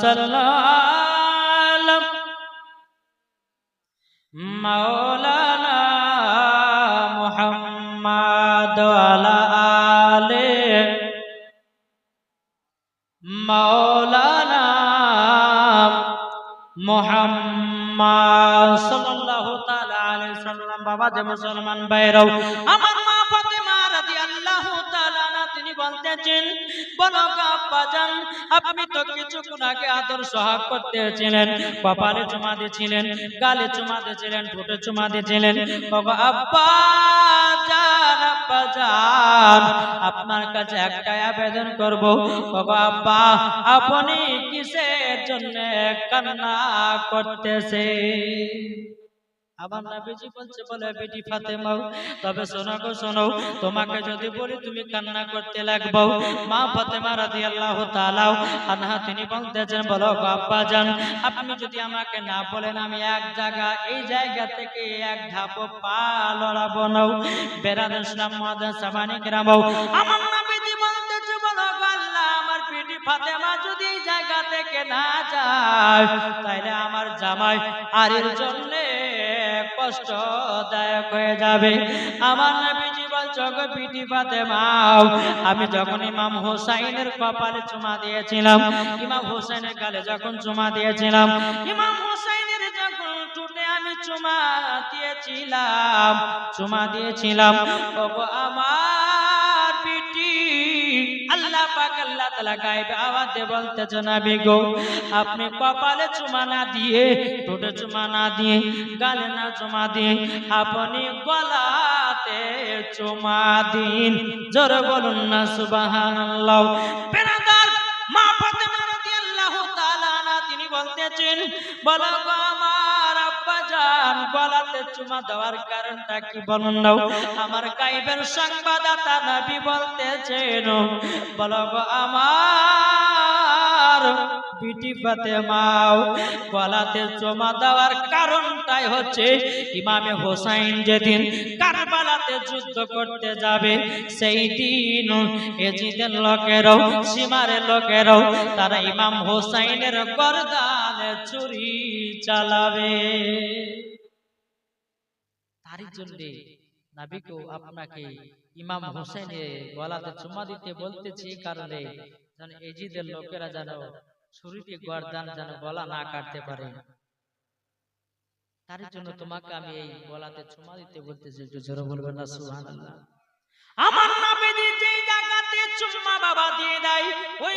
সাল্লাম মাওলানা মুহাম্মদ আলা আলে মাওলানা মুহাম্মদ সাল্লাল্লাহু তাআলা আলাইহি সাল্লাম বাবা যে মুসলমান ভাইরাও, আমার বলতেছেন আপনি তো কিছুক্ষণ আগে আদর সোহাগ করতেছিলেন কপালে চুমা দিয়েছিলেন, গালে চুমা দিয়েছিলেন, ঠোঁটে চুমা দিয়েছিলেন। আপনার কাছে একটাই আবেদন করব। আব্বা, আপনি কিসের জন্য কান্না করতেছে আমার নবীজি বলছে, বলে বেটি ফাতেমা তবে শোনো গো, শোনো, তোমাকে যদি বলি তুমি কান্না করতে লাগবো। মা ফাতেমা রাদিয়াল্লাহু তাআলা আনহা, তিনি বলতেছেন, বলো গো আব্বা জান আপনি যদি আমাকে না বলেন, আমি এক জায়গা, এই জায়গা থেকে এক ধাপ পা লড়াবো না। বেরাদ ইসলাম মাদান সামানি গ্রামও। আমার নবীজি বলতেছে, বলো গো আল্লাহ, আমার বেটি ফাতেমা যদি এই জায়গা থেকে না যায়, তাইলে আমার জামাই আরের জন্য কষ্টদায়ক হয়ে যাবে। আমার নবীজি বলছো গো পিটি ফাতেমাও আমি যখন ইমাম হোসাইনের কপালে চুমা দিয়েছিলাম, ইমাম হোসাইনের গালে যখন চুমা দিয়েছিলাম, ইমাম হোসাইনের যখন টুটে আমি চুমা দিয়েছিলাম চুমা দিয়েছিলাম আমার পাক আল্লাহ তাআলা গায়েবে আওয়াজে বলতেছে নবী গো, আপনি কপালে চুমা না দিয়ে, ঠোঁটে চুমা না দিয়ে, গালে না চুমা দিয়ে, আপনি গলাতে তিনি বলতেছেন, বলো জান গলাতে চুমা দেওয়ার কারণটা কি বলুন আমার চুমা দেওয়ার কারণটাই হচ্ছে ইমামে হোসাইন যেদিন কারবালাতে যুদ্ধ করতে যাবে, সেই দিন এজিদের লোকেরাও, সীমারের লোকেরাও, তারা ইমাম হোসাইনের গরদানে চুরি চালাবে। তারই জন্য নাবিকও আপনাকে ইমাম হোসেনের গলাতে চুমা দিতে বলতেছি কারণে যেন এজিদের লোকেরা যেন ছুরিতে গর্দান যেন গলা না কাটতে পারে। তার জন্য তোমাকে আমি এই গলাতে চুমা দিতে বলতেছি একটু জোরে বলবেন না সুবহানাল্লাহ। আমার নামে যে জায়গাতে চুম্মা বাবা দিয়ে দেয় ওই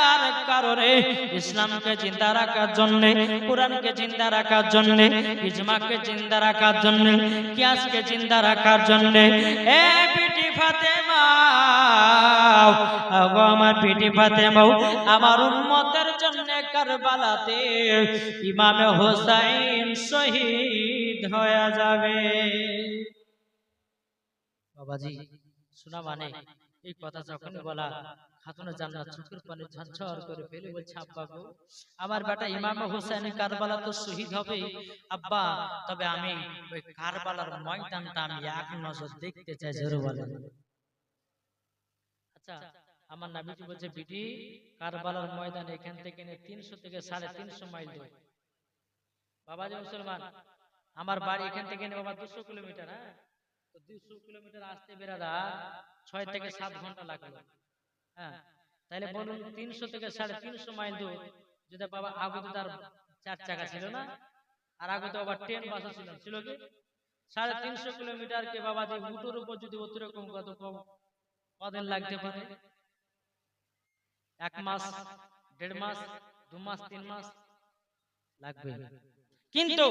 একটার কারণে ইসলামকে জিন্দা রাখার জন্য, কোরআনকে জিন্দা রাখার জন্য, ইজমাকে জিন্দা রাখার জন্য, কিয়াসকে জিন্দা রাখার জন্য, এ পিটি ফাতেমা আমার পিটি ফাতেমা আমার উম্মতের জন্য কারবালাতে ইমামে হোসাইন শহীদ হয়ে যাবে। বাবাজি, শোনা মানে এই কথা যখন বলা, খাতুনে জান্নাত চোখের পানি ঝরঝর করে ফেলে বলছে আব্বা গো আমার বেটা ইমাম হোসেন কারবালা তো শহীদ হবে। আব্বা, তবে আমি ওই কারবালার ময়দানটা আমি এক নজর দেখতে চাই, জোরে বলেন। আচ্ছা আমার নাবিজি বলছে, বিটি, কারবালার ময়দান এখান থেকে তিনশো থেকে সাড়ে তিনশো মাইল দূরে। বাবাজি মুসলমান, আমার বাড়ি এখান থেকে বাবা, দুশো কিলোমিটার হ্যাঁ? দুশো কিলোমিটার আসতে ছয় থেকে সাত ঘণ্টা লাগল। হ্যাঁ তাহলে বলুন তিনশো থেকে সাড়ে তিনশো মাইল দূর, যদি বাবা আগে তো তার চার চাকা ছিল না, আর আগে তো আবার ট্রেন ছিল ছিল কি? সাড়ে তিনশো কিলোমিটার কে বাবা যে উপর যদি অতিরকম কত কদিন লাগতে পারে? এক মাস, দেড় মাস, দু মাস, তিন মাস লাগবে। কিন্তু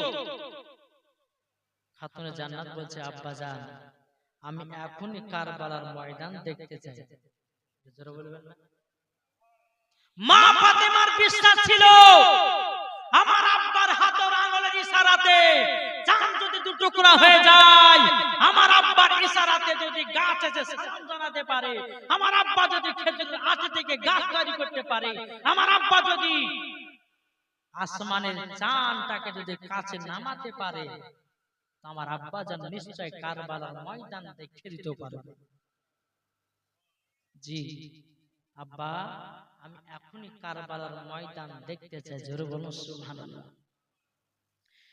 খাতুনে জান্নাত বলছে আব্বা জান আমি এখনই কারবালার ময়দান দেখতে চাই। জোরে বলবেন না? মা ফাতেমার বিশ্বাস ছিল আমার আব্বার হাতের আঙুলের ইশারাতে চাঁদ যদি দু টুকরা হয়ে যায় আমার আব্বার ইশারাতে যদি গাছ এসে সালাম জানাতে পারে আমার আব্বা যদি খেজুরের আঁচ থেকে গাছ তৈরি করতে পারে আমার আব্বা যদি আসমানের চাঁদটাকে যদি কাছে নামাতে পারে আমার আব্বা যেন নিশ্চয় কারবালার ময়দান দেখে দিতে পারবে জি, আব্বা, আমি এখনই কারবালার ময়দান দেখতে চাই, জোরে বলুন, সুবহানাল্লাহ।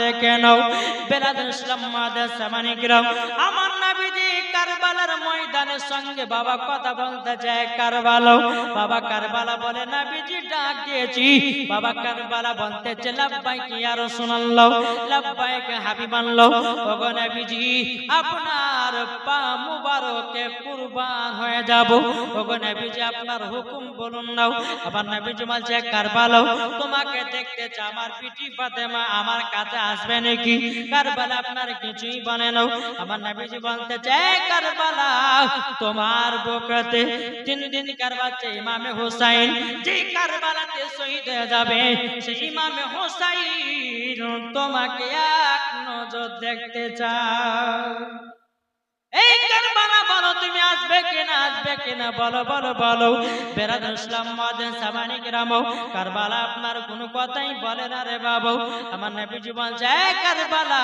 দেখে নাও। বেরাদান ইসলাম আমার নবীজি কারবালার ময়দানের সঙ্গে বাবা কথা বলতে যায় কারবালো বাবা কারবালা বলে না বিজি ডাক দিয়েছি। বাবা কারবালা বলতেছে লাভবাইক ইয়া রাসূলুল্লাহ, লাভবাইক হাবিবাল্লাহ ওগো নবীজি, আপনার পা মুবারকে কুরবান হয়ে যাব। ওগো নবীজি, আপনার হুকুম বলুন নাও। আবার নবীজি বলছে কারবালো তোমাকে দেখতে চাই। আমার পিটি ফাতেমা, আমার কাছে আসবে নাকি? কারবালা আপনার কিছুই বলে নাও আমার নবীজি বলতে চাই কারবালা, তোমার বুকতে তিন দিন কারবাচ্ছে ইমামে হোসাইন। যে কারবালাতে শহীদ হয়ে যাবে, সেই ইমামে হোসাইন তোমাকে এক নজর দেখতে চাও এই কারবালা বলো, তুমি আসবে কিনা আসবে কিনা, বলো বলো বলো। বেরাদ ইসলাম মাদেন সামানি গ্রাম কারবালা আপনার কোনো কথাই বলে না রে বাবু। আমার নবী জীবন যায় কারবালা,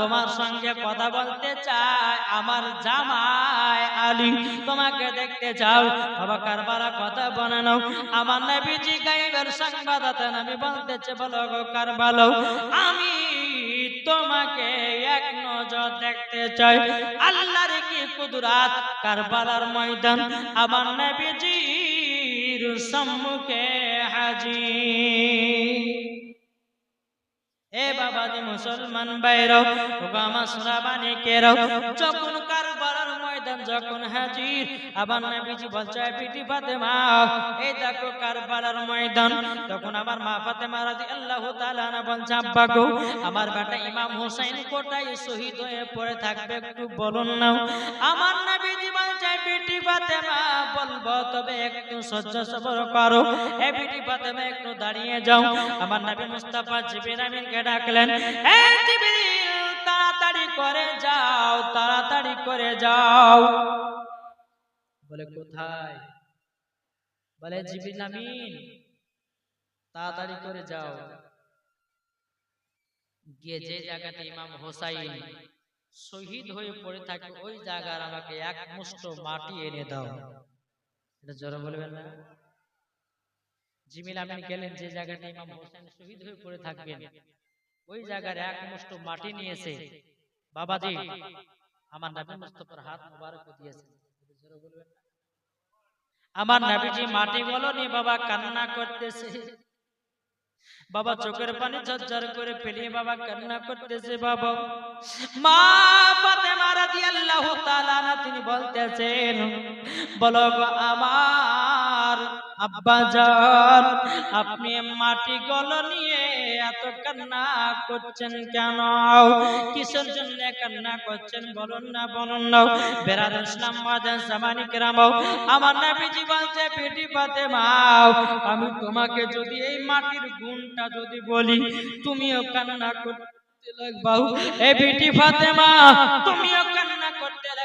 তোমার সঙ্গে কথা বলতে চাই আমার জামাই আলী। তোমাকে দেখতে চাও, বাবা কারবালা কথা বানানো আমার নবীজি গাইবের সংবাদতা আমি বলতেছে বলো গো কারবালো, আমি তোমাকে এক নজর দেখতে চাই। আল্লাহর কি কুদরাত? কারবালার ময়দান। আমার নবীজির সম্মুখে হাজির। এ বাবাজি মুসলমান বাইর যখন কারবালার ময়দান যখন হাজির, আবার নবীজি বলছে পিটি ফাতেমা, এই দেখো কারবালার ময়দান। তখন আমার মা ফাতেমা রাদিয়াল্লাহু তাআলা না বলছে, আব্বা গো, আমার বেটা ইমাম হোসেন কোটায় শহীদ হয়ে পড়ে থাকবে, একটু বলুন না আমার নবীজি বলছে পিটি ফাতেমা, বলব তবে একটু সহ্য সবর করো। এ পিটি ফাতেমা, একটু দাঁড়িয়ে যাও। আমার নবী মুস্তাফা জিবির আমিনকে ডাকলেন এ জিবরিল তাড়াতাড়ি করে যাও, তাড়াতাড়ি করে যাও। বলে, কোথায়? বলে জিবির আমিন, তাড়াতাড়ি করে যাও। গিয়ে যে জায়গাতে ইমাম হোসাইন শহীদ হয়ে পড়ে থাকে, ওই জায়গার আমাকে এক মুষ্ট মাটি এনে দাও। এটা জোরে বলবেন না? জিমিল আমিন গেলেন, যে জায়গাটা ইমাম হোসেন শহীদ হয়ে পড়ে থাকবেন, ওই জায়গার এক মুষ্ট মাটি নিয়েছে বাবাজি আমার নবী মুস্তফার হাত মুবারক দিয়েছে এটা জোরে বলবেন না? আমার নবীজি মাটি বলনি বাবা কান্না করতেছে। বাবা চোখের পানি ঝরঝর করে পেলিয়ে বাবা কান্না করতেছে বাবা। মা ফাতেমা রাদিয়াল্লাহু তাআলা না তিনি বলতেছেন বলো আমার আব্বা জান, আপনি মাটি গল নিয়ে এত কান্না করছেন কেন? কিসের জন্য কান্না করছেন বলুন না বলুন না। বেরাদ ইসলাম মাদান জামানি কেরাম আমার নবীজি বলছে, পেটি ফাতেমা, আমি তোমাকে যদি এই মাটির গুণটা যদি বলি, তুমিও কান্না করতে লাগবাও এ বিটি ফাতেমা, তুমিও কান্না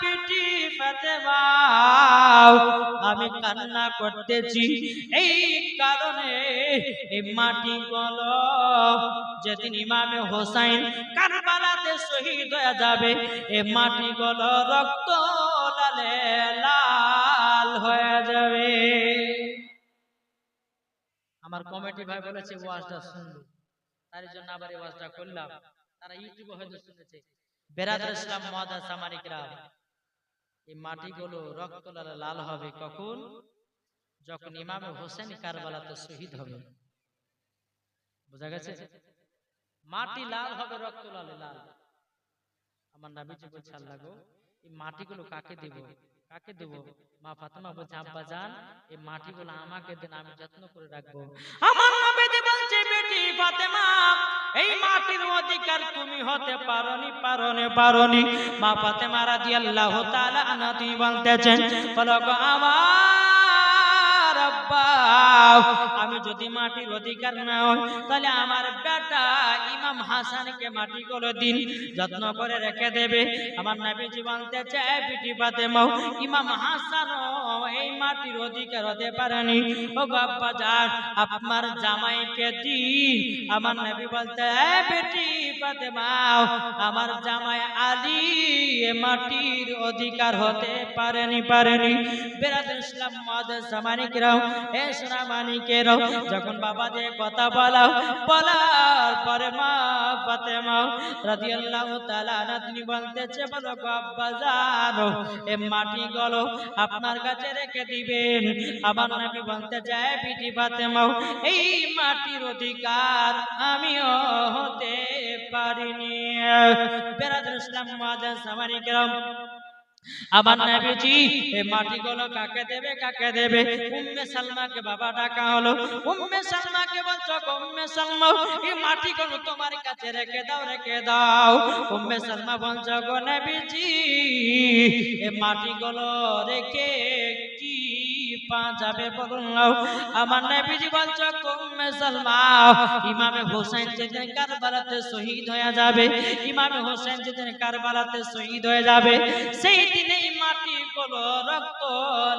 বিটি ফাতেমা। আমি কান্না করতেছি, এই কারণে এই মাটি গল যেদিন ইমামে হোসাইন কারবালাতে শহীদ হয়ে যাবে এই মাটি গল রক্ত লালে লাল হয়ে যাবে। আমার কমিটি ভাই বলেছে, ওয়াজটা শুনলো তার জন্য আবার এই ওয়াজটা করলাম। তারা ইউটিউবে হয়তো শুনেছে। বেরাদার ইসলাম মহাদা সামানিকরা এই মাটিগুলো রক্ত লাল হবে কখন? যখন ইমাম হোসেন কারবালাতে শহীদ হবে। বোঝা গেছে? মাটি লাল হবে রক্ত লাল লাল। আমার নাবিজি বলছে, আল্লাহ গো, এই মাটিগুলো কাকে দেব? কাকে দেব? মা ফাতেমা বলছে, আব্বা জান, এই মাটিগুলো আমাকে দেন, আমি যত্ন করে রাখব। আমার নবীজি এই মাটির অধিকার তুমি হতে পারনি পারনি পারনি। মা ফাতেমা রাদিয়াল্লাহু তাআলা আনহা তিনি বলতেছেন, বলো আমার আব্বা আমি যদি মাটির অধিকার না হয় তাহলে আমার বেটা ইমাম হাসানকে মাটি গুলো দিন, যত্ন করে রেখে দেবে। আমার নবীজি বলতে চায়, বিটি ফাতেমাও ইমাম হাসান এই মাটির অধিকার হতে পারেনি। ও বাপ্পা যান, আপনার জামাইকে দিন। আমার নবী বলতে, "এই বেটি ফাতেমাও আমার জামাই আলী মাটির অধিকার হতে পারেনি পারেনি। বেরাদ ইসলাম মাদের সামানিকরাও এ সোনা মানিকেরাও যখন বাবা দিয়ে কথা বলাও, বলার পরে মা ফাতেমা রাদিয়াল্লাহু তাআলা তিনি বলতেছে, বলো আব্বা জানো এ মাটি গলো আপনার কাছে রেখে দিবেন। আমার নবী বলতে চায় বিটি ফাতেমাও এই মাটির অধিকার আমিও হতে পারিনি। বেরাদ ইসলাম মাদের সামানিকরাও আমার নবীজি এই মাটিগুলো কাকে দেবে কাকে দেবে? উম্মে সালমাকে বাবা ডাকা হলো। উম্মে সালমাকে বলছো উম্মে সালমা এই মাটিগুলো তোমার কাছে রেখে দাও রেখে দাও। উম্মে সালমা বলছো গো নবীজি এই মাটিগুলো রেখে কি পা যাবে আমার নবীজি বলছো উম্মে সালমা। ইমামে হোসেন যেদিন কারবালাতে শহীদ হয়ে যাবে, ইমামে হোসেন যেদিন কারবালাতে শহীদ হয়ে যাবে, সেই দিনে মাটি গুলো রক্ত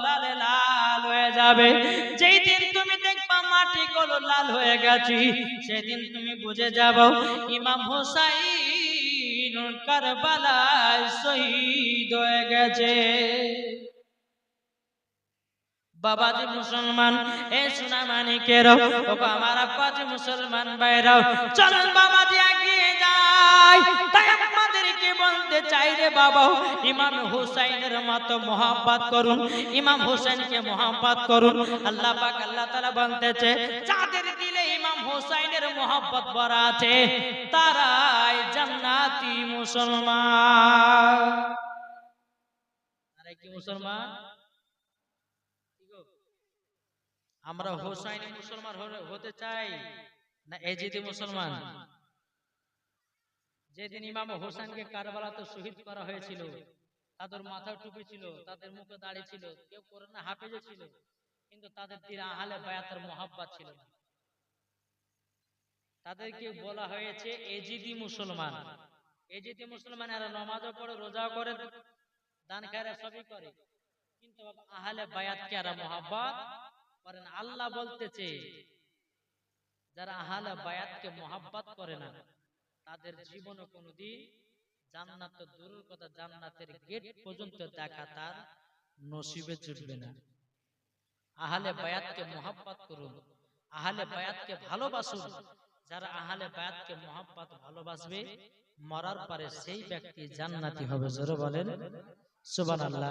লালে লাল হয়ে যাবে। যেই দিন তুমি দেখবা মাটি গুলো লাল হয়ে গেছি, সেদিন তুমি বুঝে যাব, ইমাম হোসাইন কারবালায় শহীদ হয়ে গেছে। বাবাজি মুসলমান, এ সোনা মানিকের আমার মুসলমান বাইরাও বাবাজি এগিয়ে যাই। তাই বলতে চাই রে বাবা, ইমাম হুসাইনের মতো করুন, ইমাম হুসাইনকে করুন। আল্লাহ পাক, আল্লাহ তাআলা দিলে ইমাম হুসাইনের মোহাব্বত ভরা আছে, তারাই জান্নাতি মুসলমান। কি মুসলমান কি গো? আমরা হোসাইনি মুসলমান হতে চাই না এজিদি মুসলমান? যেদিন ইমাম হোসেনকে কারবালাতে শহীদ করা হয়েছিল তাদের মাথায় টুপি ছিল তাদের মুখে দাড়ি ছিল কেউ করোনা হাফেজে ছিল কিন্তু তাদের তীর আহলে বায়াতের মহাব্বাত ছিল না। তাদেরকে বলা হয়েছে এজিদি মুসলমান। এজিদি মুসলমান এরা নমাজও পড়ে রোজাও করে দান খায়রা সবই করে। কিন্তু আহলে বায়াতকে এরা মহাব্বত করেন, আল্লাহ বলতেছে, যারা আহলে বায়াতকে মহাব্বত করে না, তাদের জীবনে কোনোদিন জান্নাত দূরের কথা জান্নাতের গেট পর্যন্ত দেখা তার নসিবে জুটবে না। আহলে বায়াতকে মহাব্বত করুন, আহলে বায়াতকে ভালোবাসুন, যারা আহলে বায়াতকে মহাব্বত ভালোবাসবে, মরার পরে সেই ব্যক্তি জান্নাতি হবে, জোরে বলেন, সুবহানাল্লাহ।